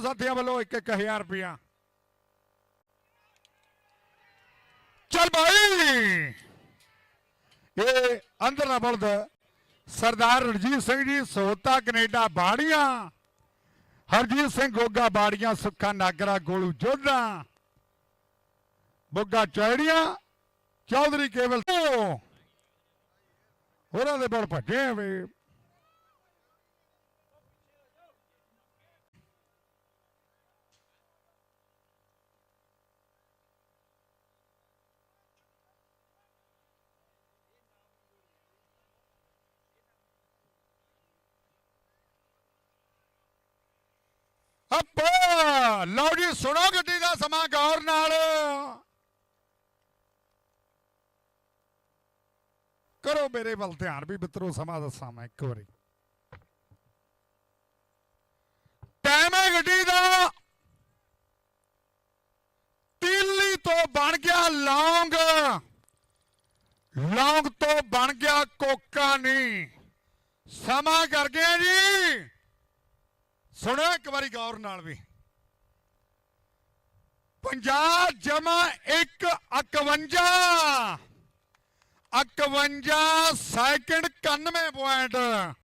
ਸਾਥੀਆਂ ਵੱਲੋਂ 1-1000 ਰੁਪਇਆ ਚੱਲ ਭਾਈ ਇਹ ਅੰਦਰ ਨਾ ਬਲਦ ਸਰਦਾਰ ਰਣਜੀਤ ਸਿੰਘ ਜੀ, ਸੋਤਾ ਕੈਨੇਡਾ ਬਾੜੀਆਂ। ਹਰਜੀਤ ਸਿੰਘ ਗੋਗਾ ਬਾੜੀਆਂ, ਸੁੱਖਾ ਨਾਗਰਾ ਗੋਲੂ ਜੋਧਾ ਬੁੱਗਾ ਚੌੜੀਆਂ, ਚੌਧਰੀ ਕੇਵਲ ਤੋਂ ਹੋਰਾਂ ਦੇ ਬਲ ਭੱਜੇ ਵੇ। ਅੱਪਾ ਲਓ ਜੀ, ਸੁਣੋ ਗੱਡੀ ਦਾ ਸਮਾਂ ਗੌਰ ਨਾਲ। ਕਰੋ ਮੇਰੇ ਵੱਲ ਧਿਆਨ ਵੀ ਮਿੱਤਰੋ, ਸਮਾਂ ਦੱਸਾਂ ਮੈਂ ਇੱਕ ਵਾਰੀ। ਟਾਈਮ ਹੈ ਗੱਡੀ ਦਾ। ਤੀਲੀ ਤੋਂ ਬਣ ਗਿਆ ਲੌਂਗ। ਲੌਂਗ ਤੋਂ ਬਣ ਗਿਆ ਕੋਕਾ ਨਹੀਂ ਸਮਾਂ ਕਰ ਗਿਆ ਜੀ। ਸੁਣੋ ਇੱਕ ਵਾਰੀ ਗੌਰ ਨਾਲ ਵੀ। 50 ਜਮਾ 1 51 51 ਸੈਕਿੰਡ 91 ਪੁਆਇੰਟ